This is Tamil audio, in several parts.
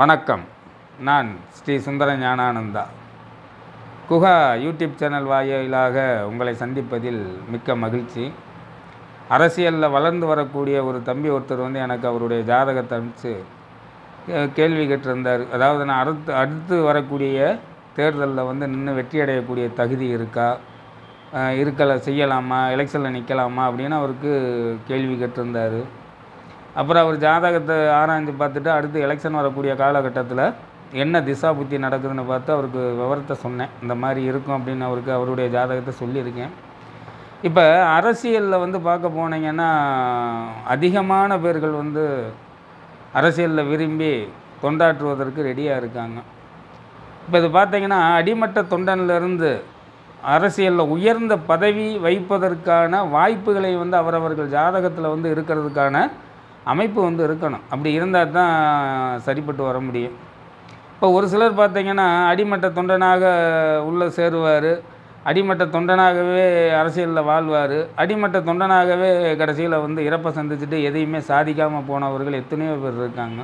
வணக்கம். நான் ஸ்ரீ சுந்தர ஞானானந்தா. குஹா யூடியூப் சேனல் வாயிலாக உங்களை சந்திப்பதில் மிக்க மகிழ்ச்சி. அரசியலில் வளர்ந்து வரக்கூடிய ஒரு தம்பி ஒருத்தர் வந்து எனக்கு அவருடைய ஜாதகத்தை அனுப்பிச்சு கேள்வி கேட்டிருந்தார். அதாவது நான் அடுத்து அடுத்து வரக்கூடிய தேர்தலில் வந்து நின்று வெற்றி அடையக்கூடிய தகுதி இருக்கா? இருக்கலை செய்யலாமா? எலெக்ஷனில் நிற்கலாமா அப்படின்னு அவருக்கு கேள்வி கேட்டிருந்தார். அப்புறம் அவர் ஜாதகத்தை ஆராய்ஞ்சு பார்த்துட்டு அடுத்து எலெக்ஷன் வரக்கூடிய காலகட்டத்தில் என்ன திசா புத்தி நடக்குதுன்னு பார்த்து அவருக்கு விவரத்தை சொன்னேன். இந்த மாதிரி இருக்கும் அப்படின்னு அவருக்கு அவருடைய ஜாதகத்தை சொல்லியிருக்கேன். இப்போ அரசியலில் வந்து பார்க்க போனீங்கன்னா அதிகமான பேர்கள் வந்து அரசியலில் விரும்பி தொண்டாற்றுவதற்கு ரெடியாக இருக்காங்க. இப்போ இது பார்த்தீங்கன்னா அடிமட்ட தொண்டனிலிருந்து அரசியலில் உயர்ந்த பதவி வைப்பதற்கான வாய்ப்புகளை வந்து அவரவர்கள் ஜாதகத்தில் வந்து இருக்கிறதுக்கான அமைப்பு வந்து இருக்கணும். அப்படி இருந்தால் தான் சரிப்பட்டு வர முடியும். இப்போ ஒரு சிலர் பார்த்தீங்கன்னா அடிமட்ட தொண்டனாக உள்ளே சேருவார். அடிமட்ட தொண்டனாகவே அரசியலில் வாழ்வார். அடிமட்ட தொண்டனாகவே கடைசியில் வந்து இறப்பை சந்திச்சுட்டு எதையுமே சாதிக்காமல் போனவர்கள் எத்தனையோ பேர் இருக்காங்க.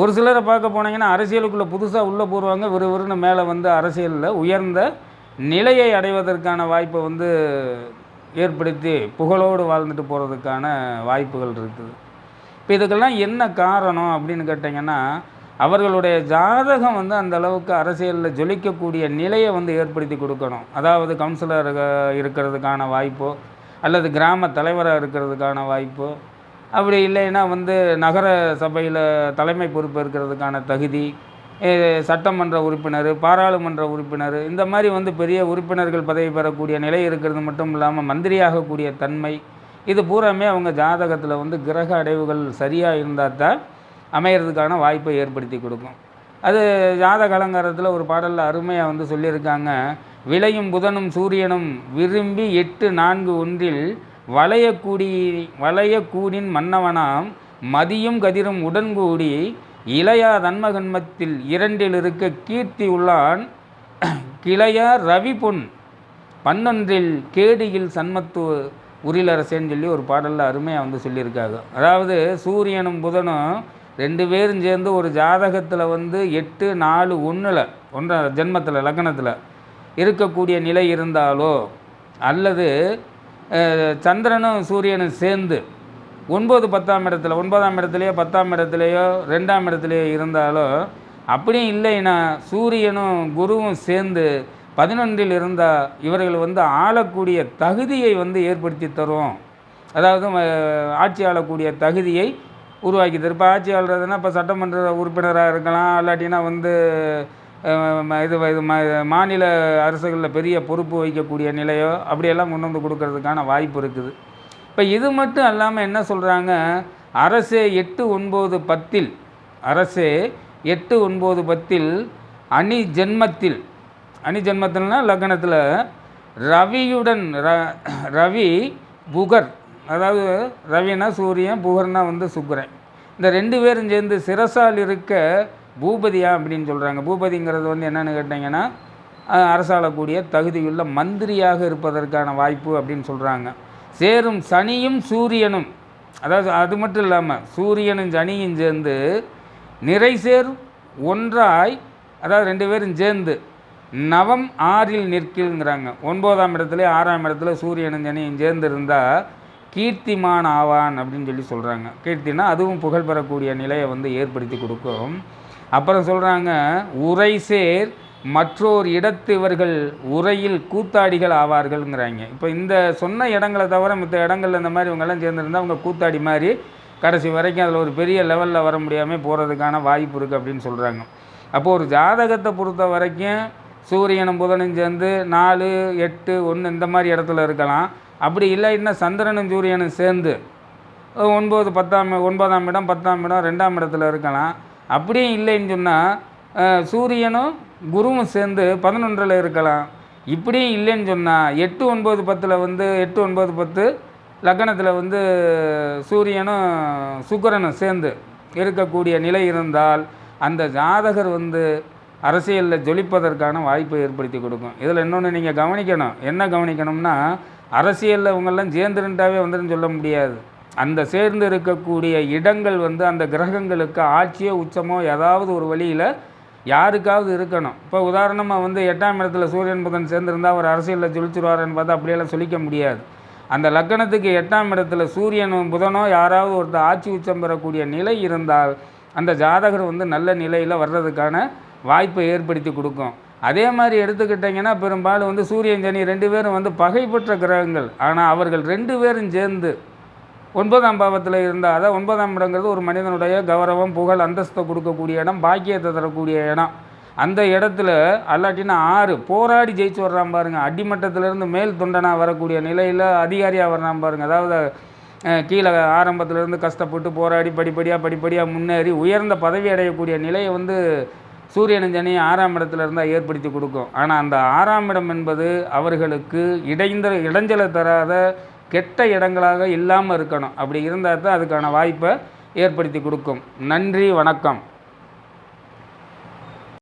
ஒரு சிலரை பார்க்க போனீங்கன்னா அரசியலுக்குள்ளே புதுசாக உள்ளே போடுவாங்க விறுவிறுன்னு மேலே வந்து அரசியலில் உயர்ந்த நிலையை அடைவதற்கான வாய்ப்பை வந்து ஏற்படுத்தி புகழோடு வாழ்ந்துட்டு போகிறதுக்கான வாய்ப்புகள் இருக்குது. இப்போ இதுக்கெல்லாம் என்ன காரணம் அப்படின்னு கேட்டிங்கன்னா அவர்களுடைய ஜாதகம் வந்து அந்த அளவுக்கு அரசியலில் ஜொலிக்கக்கூடிய நிலையை வந்து ஏற்படுத்தி கொடுக்கணும். அதாவது கவுன்சிலர் இருக்கிறதுக்கான வாய்ப்போ அல்லது கிராம தலைவராக இருக்கிறதுக்கான வாய்ப்போ அப்படி இல்லைன்னா வந்து நகர சபையில் தலைமை பொறுப்பு இருக்கிறதுக்கான தகுதி சட்டமன்ற உறுப்பினர் பாராளுமன்ற உறுப்பினர் இந்த மாதிரி வந்து பெரிய உறுப்பினர்கள் பதவி பெறக்கூடிய நிலை இருக்கிறது மட்டும் இல்லாமல் மந்திரியாகக்கூடிய தன்மை இது பூராமே அவங்க ஜாதகத்தில் வந்து கிரக அடைவுகள் சரியாக இருந்தால் தான் அமையிறதுக்கான வாய்ப்பை ஏற்படுத்தி கொடுக்கும். அது ஜாதக அலங்காரத்தில் ஒரு பாடலில் அருமையாக வந்து சொல்லியிருக்காங்க. விளையும் புதனும் சூரியனும் விரும்பி எட்டு நான்கு ஒன்றில் வளையக்கூடி வளையக்கூடின் மன்னவனாம் மதியும் கதிரும் உடன்கூடி இளையா தன்மகன்மத்தில் இரண்டில் இருக்க கீர்த்தி உள்ளான் கிளையா ரவி பொன் பன்னொன்றில் கேடியில் சன்மத்து உரிலரசேன்னு சொல்லி ஒரு பாடலில் அருமையாக வந்து சொல்லியிருக்காங்க. அதாவது சூரியனும் புதனும் ரெண்டு பேரும் சேர்ந்து ஒரு ஜாதகத்தில் வந்து எட்டு நாலு ஒன்றில் ஒன்றரை ஜென்மத்தில் லக்னத்தில் இருக்கக்கூடிய நிலை இருந்தாலோ அல்லது சந்திரனும் சூரியனும் சேர்ந்து ஒன்பது பத்தாம் இடத்துல ஒன்பதாம் இடத்துலையோ பத்தாம் இடத்துலையோ ரெண்டாம் இடத்துலையோ இருந்தாலோ அப்படியும் இல்லைன்னா சூரியனும் குருவும் சேர்ந்து பதினொன்றில் இருந்தால் இவர்கள் வந்து ஆளக்கூடிய தகுதியை வந்து ஏற்படுத்தி தரும். அதாவது ஆட்சி ஆளக்கூடிய தகுதியை உருவாக்கி தரும். இப்போ ஆட்சி ஆள்றதுன்னா இப்போ சட்டமன்ற உறுப்பினராக இருக்கலாம் இல்லாட்டினா வந்து இது இது மாநில அரசுகளில் பெரிய பொறுப்பு வைக்கக்கூடிய நிலையோ அப்படியெல்லாம் கொண்டு வந்து கொடுக்கறதுக்கான வாய்ப்பு இருக்குது. இப்போ இது மட்டும் அல்லாமல் என்ன சொல்கிறாங்க அரசே எட்டு ஒன்பது பத்தில் அரசே எட்டு ஒன்பது பத்தில் அணி ஜென்மத்தில் அணி ஜென்மத்தில்னா லக்னத்தில் ரவியுடன் ர ரவி புகர். அதாவது ரவினா சூரியன் புகர்னா வந்து சுக்கரன். இந்த ரெண்டு பேரும் சேர்ந்து சிரசால் இருக்க பூபதியா அப்படின்னு சொல்கிறாங்க பூபதிங்கிறது வந்து என்னென்னு கேட்டிங்கன்னா அரசாளக்கூடிய தகுதியுள்ள மந்திரியாக இருப்பதற்கான வாய்ப்பு அப்படின்னு சொல்கிறாங்க சேரும் சனியும் சூரியனும் அதாவது அது மட்டும் இல்லாமல் சூரியனும் சனியும் சேர்ந்து நிறை சேர் ஒன்றாய் அதாவது ரெண்டு பேரும் சேர்ந்து நவம் ஆறில் நிற்கில்ங்கிறாங்க. ஒன்பதாம் இடத்துல ஆறாம் இடத்துல சூரியனும் சனியும் சேர்ந்து இருந்தால் கீர்த்திமான் ஆவான் அப்படின்னு சொல்லி சொல்கிறாங்க கீர்த்தினா அதுவும் புகழ் பெறக்கூடிய நிலையை வந்து ஏற்படுத்தி கொடுக்கும். அப்புறம் சொல்கிறாங்க உரை சேர் மற்றோர் இடத்து இவர்கள் உரையில் கூத்தாடிகள் ஆவார்கள்ங்கிறாங்க. இப்போ இந்த சொன்ன இடங்களை தவிர மற்ற இடங்கள்ல இந்த மாதிரி இவங்கெல்லாம் சேர்ந்துருந்தா அவங்க கூத்தாடி மாதிரி கடைசி வரைக்கும் அதில் ஒரு பெரிய லெவலில் வர முடியாமல் போகிறதுக்கான வாய்ப்பு இருக்குது அப்படின்னு சொல்கிறாங்க அப்போது ஒரு ஜாதகத்தை பொறுத்த வரைக்கும் சூரியனும் புதனும் சேர்ந்து நாலு எட்டு ஒன்று இந்த மாதிரி இடத்துல இருக்கலாம். அப்படி இல்லைன்னா சந்திரனும் சூரியனும் சேர்ந்து ஒன்பது பத்தாம் ஒன்பதாம் இடம் பத்தாம் இடம் ரெண்டாம் இடத்துல இருக்கலாம். அப்படியும் இல்லைன்னு சொன்னால் சூரியனும் குருவும் சேர்ந்து பதினொன்றில் இருக்கலாம். இப்படியும் இல்லைன்னு சொன்னால் எட்டு ஒன்பது பத்தில் வந்து எட்டு ஒன்பது பத்து லக்னத்தில் வந்து சூரியனும் சுக்கரனும் சேர்ந்து இருக்கக்கூடிய நிலை இருந்தால் அந்த ஜாதகர் வந்து அரசியலில் ஜொலிப்பதற்கான வாய்ப்பை ஏற்படுத்தி கொடுக்கும். இதில் இன்னொன்று நீங்கள் கவனிக்கணும். என்ன கவனிக்கணும்னா அரசியலில் இவங்கெல்லாம் சேர்ந்துருண்டாவே வந்துருன்னு சொல்ல முடியாது. அந்த சேர்ந்து இருக்கக்கூடிய இடங்கள் வந்து அந்த கிரகங்களுக்கு ஆட்சியோ உச்சமோ ஏதாவது ஒரு வழியில் யாருக்காவது இருக்கணும். இப்போ உதாரணமாக வந்து எட்டாம் இடத்துல சூரியன் புதன் சேர்ந்துருந்தால் அவர் அரசியலில் ஜொலிச்சிருவாருன்னு பார்த்தா அப்படியெல்லாம் சொல்லிக்க முடியாது. அந்த லக்கணத்துக்கு எட்டாம் இடத்துல சூரியனும் புதனோ யாராவது ஒருத்தர் ஆட்சி உச்சம் பெறக்கூடிய நிலை இருந்தால் அந்த ஜாதகர் வந்து நல்ல நிலையில் வர்றதுக்கான வாய்ப்பை ஏற்படுத்தி கொடுக்கும். அதே மாதிரி எடுத்துக்கிட்டிங்கன்னா பெரும்பாலும் வந்து சூரியன் சனி ரெண்டு பேரும் வந்து பகைப்பற்ற கிரகங்கள். ஆனால் அவர்கள் ரெண்டு பேரும் சேர்ந்து ஒன்பதாம் பாவத்தில் இருந்தால் அதாவது ஒன்பதாம் இடங்கிறது ஒரு மனிதனுடைய கௌரவம் புகழ் அந்தஸ்தை கொடுக்கக்கூடிய இடம் பாக்கியத்தை தரக்கூடிய இடம். அந்த இடத்துல அல்லாட்டினா ஆறு போராடி ஜெயிச்சு வர்றான் பாருங்கள் அடிமட்டத்திலேருந்து மேல் தொண்டனாக வரக்கூடிய நிலையில் அதிகாரியாக வர்றான் பாருங்கள் அதாவது கீழே ஆரம்பத்திலேருந்து கஷ்டப்பட்டு போராடி படிப்படியாக படிப்படியாக முன்னேறி உயர்ந்த பதவி அடையக்கூடிய நிலையை வந்து சூரியனும் சனியும் ஆறாம் இடத்துல இருந்தால் ஏற்படுத்தி கொடுக்கும். ஆனால் அந்த ஆறாம் இடம் என்பது அவர்களுக்கு இடைந்த இடைஞ்சலை தராத கெட்ட இடங்களாக இல்லாமல் இருக்கணும். அப்படி இருந்தால் தான் அதுக்கான வாய்ப்பை ஏற்படுத்தி கொடுக்கும். நன்றி வணக்கம்.